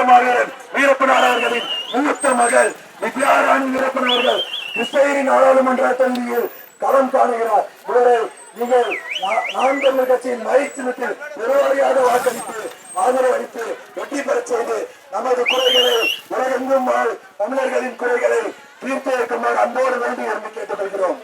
எல்லை காத்த வீரப்பனார் அவர்களின் மூத்த மகள் வித்யாராணி வீரப்பன் அவர்கள் கிருஷ்ணகிரி நாடாளுமன்ற தொகுதியில் களம் காணுகிறார். இவரை நீங்கள் நான்கு கட்சியின் மயிர் சின்னத்தில் பெருவாரியாக வாக்களித்து ஆதரவு அளித்து வெற்றி பெறச் செய்து நமது குறைகளை உலகெங்கும் வாழ் தமிழர்களின் குறைகளை தீர்த்து இருக்குமாறு அன்போடு வேண்டி என்று கேட்டுக்கொள்கிறோம்.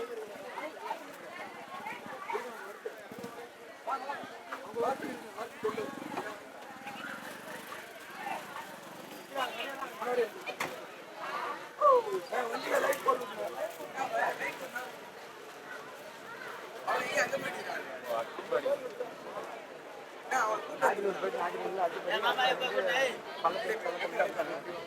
పలకడే పలకడే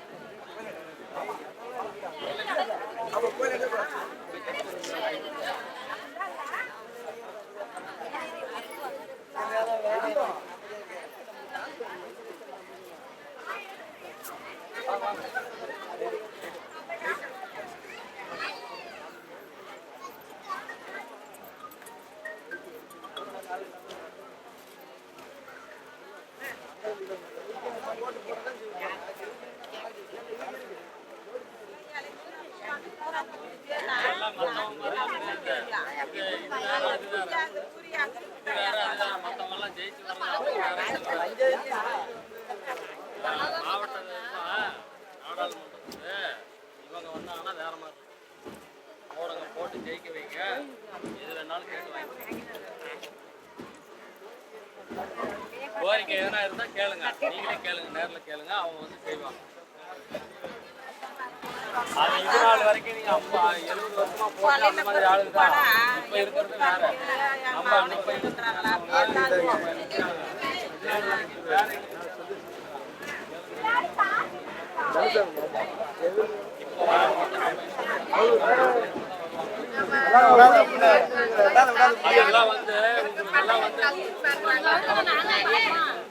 நீங்களே கேளுங்க நேர்ல கேளுங்க அவங்க வந்து செய்வாங்க அது இது நாள் வரைக்கும் நீங்க அப்பா எழுபது வருஷமா போட்டு அந்த மாதிரி ஆளுங்க தான் இப்ப இருக்கிறது வேற நம்ம இப்ப அதெல்லாம் வந்து எல்லாம் வந்து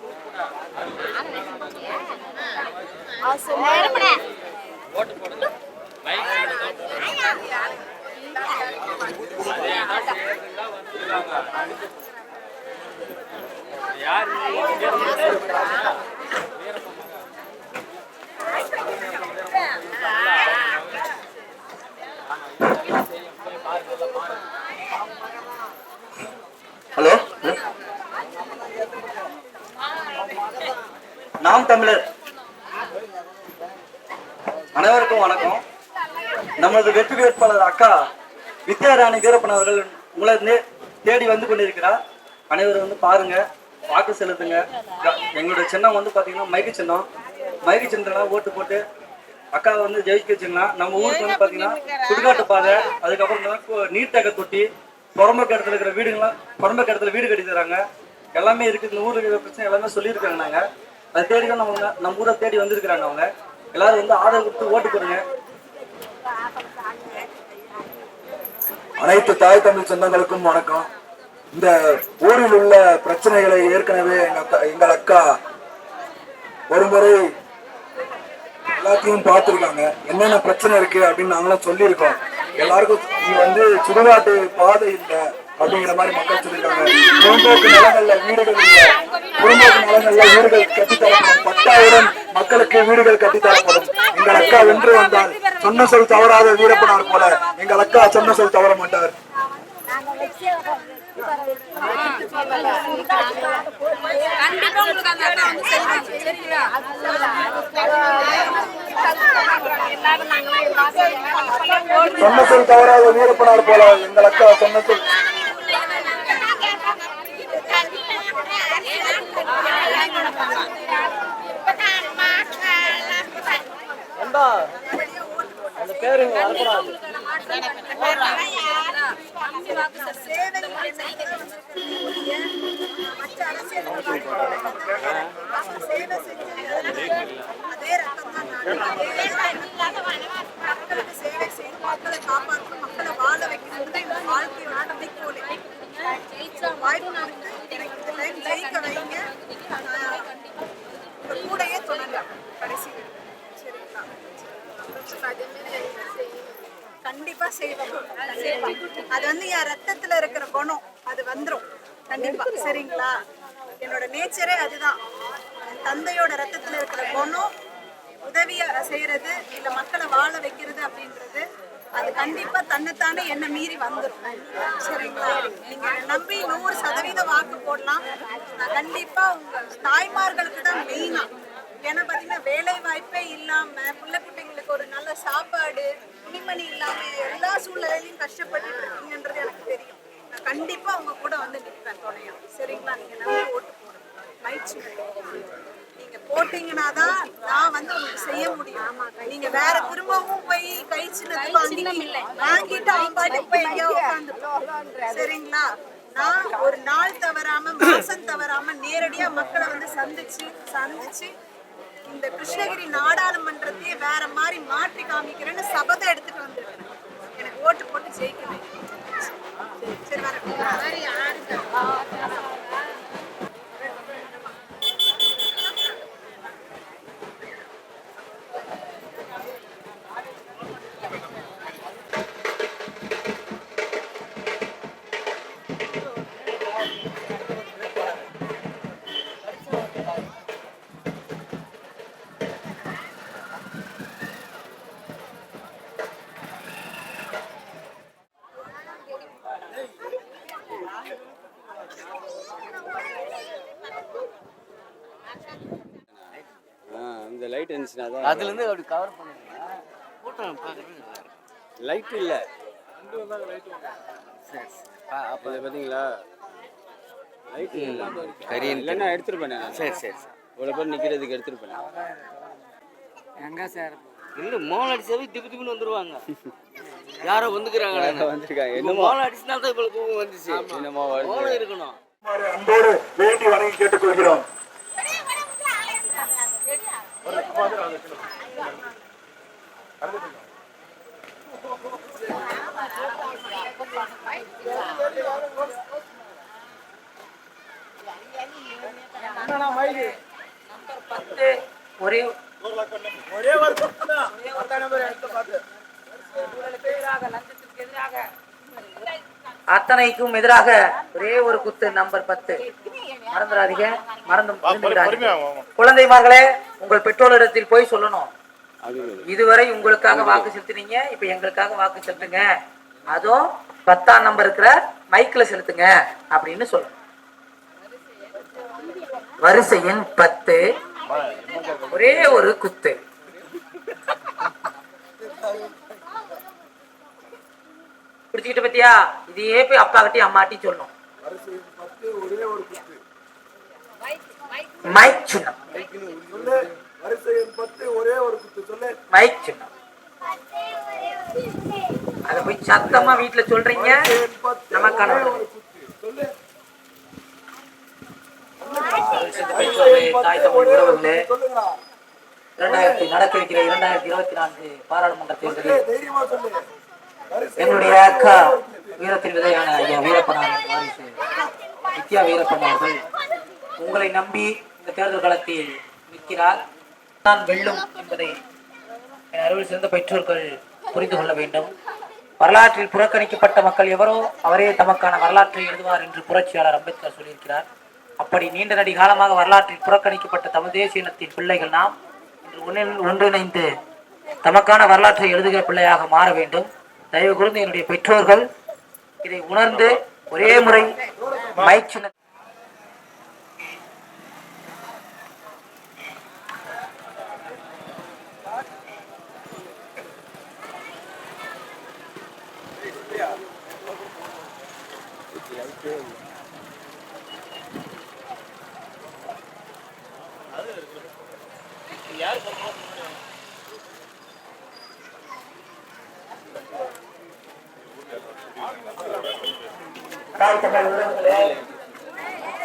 யார் இங்க இருந்து செயல்படுறாங்க? வீரப்பன் மகன். ஆமா, இதெல்லாம் செய்யும். போய் பாருங்க, எல்லாம் பாருங்க. ஹலோ நாம் தமிழர். அனைவருக்கும் வணக்கம். நமது வெற்றி வேட்பாளர் அக்கா வித்யாராணி வீரப்பன் அவர்கள் உங்களை தேடி வந்து கொண்டிருக்கிறார். அனைவரும் வந்து பாருங்க வாக்கு செலுத்துங்க. எங்களுடைய சின்னம் வந்து பாத்தீங்கன்னா மைக்கு சின்னம். மைக்கு சின்னம்லாம் ஓட்டு போட்டு அக்கா வந்து ஜெயிக்க வச்சுக்கலாம் நம்ம ஊருக்கு வந்து பாத்தீங்கன்னா சுடுகாட்டு பாதை அதுக்கப்புறம் இந்த நீர்த்தேக்க தொட்டி புறம்பக்க இடத்துல இருக்கிற வீடுங்களாம் புறம்பக்க இடத்துல வீடு கட்டி தராங்க. எல்லாமே இருக்கு. இந்த ஊருக்கு இருக்கிற பிரச்சனை எல்லாமே சொல்லியிருக்காங்க நாங்கள் அதை தேடி தான் நம்ம நம்ம ஊரை தேடி வந்திருக்கிறாங்க அவங்க. எல்லாரும் வந்து ஆதரவு கொடுத்து ஓட்டு போடுங்க. அனைத்து தாய் தமிழ் சொந்தங்களுக்கும் வணக்கம். இந்த ஊரில் உள்ள பிரச்சனைகளை ஏற்கனவே எங்கள் அக்கா- எங்கள் அக்கா ஒருமுறை எல்லாத்தையும் பார்த்துருக்காங்க. என்னென்ன பிரச்சனை இருக்கு அப்படின்னு நாங்களும் சொல்லியிருக்கோம். எல்லாருக்கும் நீ வந்து சுடுகாட்டு பாதை இல்லை. அப்படிங்கிற மாதிரி மக்கள் சொல்லியிருக்காங்க. புறம்போக்கு நிலங்கள்ல வீடுகள் இல்லை. புறம்போக்கு நிலங்கள்ல வீடுகள் கட்டித்தரப்படும். பட்டாயிரம் மக்களுக்கு வீடுகள் கட்டித்தரப்படும். எங்கள் அக்கா வென்று வந்தால் சொன்ன சொல் தவறாத வீரப்பனார் போல எங்கள் அக்கா சொன்ன சொல் தவற மாட்டார். கண்டிப்பா உங்களுக்கு அந்த அக்கா வந்து செய்வாங்க. சரிங்களா? எல்லாரும் நாங்களாம் எல்லாரும் சொன்ன சொல் தவறாத வீரப்பனார் போல எங்கள் அக்கா சொன்ன சொல் மக்களுக்கு அந்த செய்து மக்களை காப்பாற்றணும் மக்களை வாழ வைக்கணும் வாய்ப்பு எனக்கு ஜெயிக்க வேண்டும் நான் உங்க கூடயே தொடங்க கடைசி வரைக்கும். சரிங்களா கண்டிப்பா செய்வோம் அது வந்து என் ரத்தத்துல இருக்கிற குணம் அது வந்துடும் கண்டிப்பா. சரிங்களா? என்னோட நேச்சரே அதுதான். என் தந்தையோட ரத்தத்துல இருக்கிற குணம் உதவிய செய்யறது இல்ல மக்களை வாழ வைக்கிறது அப்படின்றது அது கண்டிப்பா தன்னைத்தானே என்ன மீறி வந்துடும் சரிங்களா? நீங்க நம்பி நூறு சதவீதம் வாக்கு போடலாம். நான் கண்டிப்பா உங்க தாய்மார்களுக்கு தான் மெயினா ஏன்னா பாத்தீங்கன்னா வேலை வாய்ப்பே இல்லாம பிள்ளை குட்டிங்களுக்கு ஒரு நல்ல சாப்பாடு துணிமணி இல்லாம எல்லா சூழ்நிலையிலும் கஷ்டப்பட்டுட்டு இருக்கீங்கன்றது எனக்கு தெரியும். நான் கண்டிப்பா உங்க கூட வந்து நிற்பேன் துணையா. சரிங்களா? நீங்க நம்பி ஓட்டு போடுங்க. பயிற்சி நீங்க போட்டீங்கன்னா தான் நான் வந்து உங்களுக்கு செய்ய முடியும். நீங்க வேற திரும்பவும் போய் கை சின்னது வாங்கி வாங்கிட்டு அவன் பாட்டுக்கு போய் எங்கேயோ உட்காந்து சரிங்களா? நான் ஒரு நாள் தவறாம மாசம் தவறாம நேரடியா மக்களை வந்து சந்திச்சு சந்திச்சு இந்த கிருஷ்ணகிரி நாடாளுமன்றத்தையே வேற மாதிரி மாற்றி காமிக்கிறேன்னு சபதம் எடுத்துட்டு வந்திருக்கேன். எனக்கு ஓட்டு போட்டு ஜெயிக்க சரி சரி வேற ஆ இருந்துச்சுன்னா தான் அதுலேருந்து அப்படி கவர் பண்ணுங்க கூட்டம் பார்க்குறது லைட் இல்லை. சரி அப்போ பார்த்தீங்களா லைட் இல்லை. கரியன் இல்லைன்னா எடுத்துருப்பேன் சரி சரி சரி. இவ்வளோ பேர் நிற்கிறதுக்கு எடுத்துருப்பேன் எங்க சார்? இல்லை மோளம் அடிச்சாவே திப்பு திப்புன்னு வந்துருவாங்க. யாரோ வந்துக்கிறாங்க வந்திருக்காங்க. என்னமோ என்னமோ மோளம் அடிச்சுனா தான் இவ்வளவு தூக்கம் வந்துச்சு. என்னமோ மோளம் இருக்கணும். அன்போடு வேண்டி வணங்கி கேட்டுக்கொள்கிறோம். ஒரே அத்தனைக்கும் எதிராக ஒரே ஒரு குத்து நம்பர் பத்து. மறந்துடாதீங்க. மறந்து. குழந்தைமார்களே உங்கள் பெற்றோரிடத்தில் போய் சொல்லணும். இதுவரை உங்களுக்காக வாக்கு செலுத்தினீங்க இப்ப எங்களுக்காக வாக்கு செலுத்துங்க. அதுவும் பத்தாம் நம்பர் இருக்கிற மைக்ல செலுத்துங்க அப்படின்னு சொல்லணும். வரிசை எண் பத்து ஒரே ஒரு குத்து. பிடிச்சிக்கிட்டு பத்தியா? இதையே போய் அப்பா கிட்டயும் அம்மாட்டி சொல்லணும் மைக் சின்னம். மைக் சின்னம். அதை போய் சத்தமா வீட்டுல சொல்றீங்க? நமக்கான பெற்றோர்களே, இரண்டாயிரத்தி நடக்க இருக்கிற இரண்டாயிரத்தி இருபத்தி நான்கு பாராளுமன்ற தேர்தலில் என்னுடைய அக்கா வீரத்தின் விதையான ஐயா வீரப்பனார் வாரிசு வித்யா வீரப்பன் அவர்கள் உங்களை நம்பி இந்த தேர்தல் களத்தில் நிற்கிறார். தான் வெல்லும் என்பதை என் அறிவில் சிறந்த பெற்றோர்கள் புரிந்து கொள்ள வேண்டும். வரலாற்றில் புறக்கணிக்கப்பட்ட மக்கள் எவரோ அவரே தமக்கான வரலாற்றை எழுதுவார் என்று புரட்சியாளர் அம்பேத்கர் சொல்லியிருக்கிறார். அப்படி நீண்ட நடி காலமாக வரலாற்றில் புறக்கணிக்கப்பட்ட தமிழ் தேசிய இனத்தின் பிள்ளைகள் நாம் இன்று ஒன்றிணைந்து தமக்கான வரலாற்றை எழுதுகிற பிள்ளையாக மாற வேண்டும். தயவு கூர்ந்து என்னுடைய பெற்றோர்கள் இதை உணர்ந்து ஒரே முறை மைக்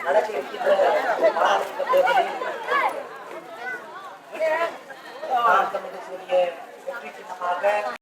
நடக்க